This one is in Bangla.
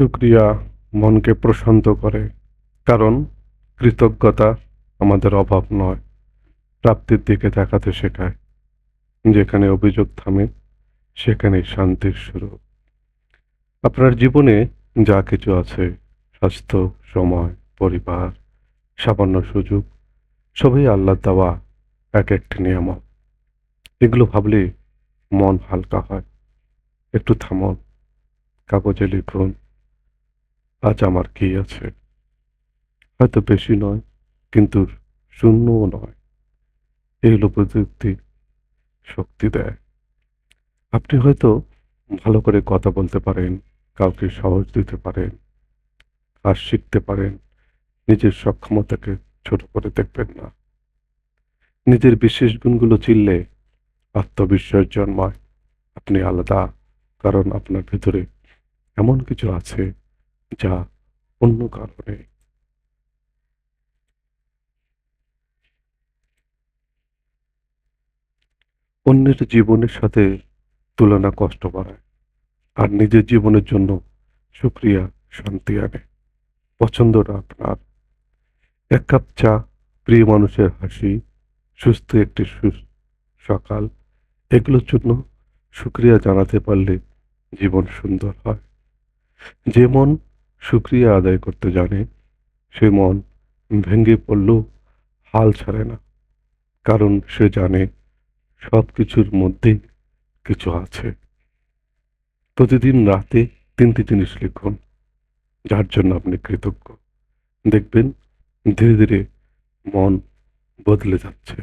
শুক্রিয়া মনকে প্রশান্ত করে, কারণ কৃতজ্ঞতা আমাদের অভাব নয়, প্রাপ্তির দিকে তাকাতে শেখায়। যেখানে অভিযোগ থামে, সেখানেই শান্তির শুরু। আপনার জীবনে যা কিছু আছে, স্বাস্থ্য, সময়, পরিবার, সামান্য সুযোগ, সবই আল্লাহ দেওয়া এক একটি নিয়ামক এগুলো ভাবলে মন হালকা হয়। একটু থামুন, কাগজে লিখুন আজ আমার কি আছে? হয়তো বেশি নয়, কিন্তু শূন্যও নয়। এগুলো প্রযুক্তি শক্তি দেয়। আপনি হয়তো ভালো করে কথা বলতে পারেন, কাউকে সহজ দিতে পারেন আর শিখতে পারেন, নিজের সক্ষমতাকে ছোট করে দেখবেন না। নিজের বিশেষ গুণগুলো চিনলে আত্মবিশ্বাস জন্মায়। আপনি আলাদা, কারণ আপনার ভেতরে এমন কিছু আছে যা অন্য কারণে। অন্যের জীবনের সাথে তুলনা কষ্ট বাড়ায়, আর নিজের জীবনের জন্য সুক্রিয়া শান্তি আনে। পছন্দটা আপনার। এক কাপ চা, প্রিয় মানুষের হাসি, সুস্থ একটি সকাল, এগুলোর জন্য সুক্রিয়া জানাতে পারলে জীবন সুন্দর হয়। যে মন সুক্রিয়া আদায় করতে জানে, সে মন ভেঙে পড়লেও হাল ছাড়ে না, কারণ সে জানে সব কিছুর মধ্যেই কিছু আছে। প্রতিদিন রাতে তিনটি জিনিস লিখুন, যার জন্য আপনি কৃতজ্ঞ। দেখবেন ধীরে ধীরে মন বদলে যাচ্ছে।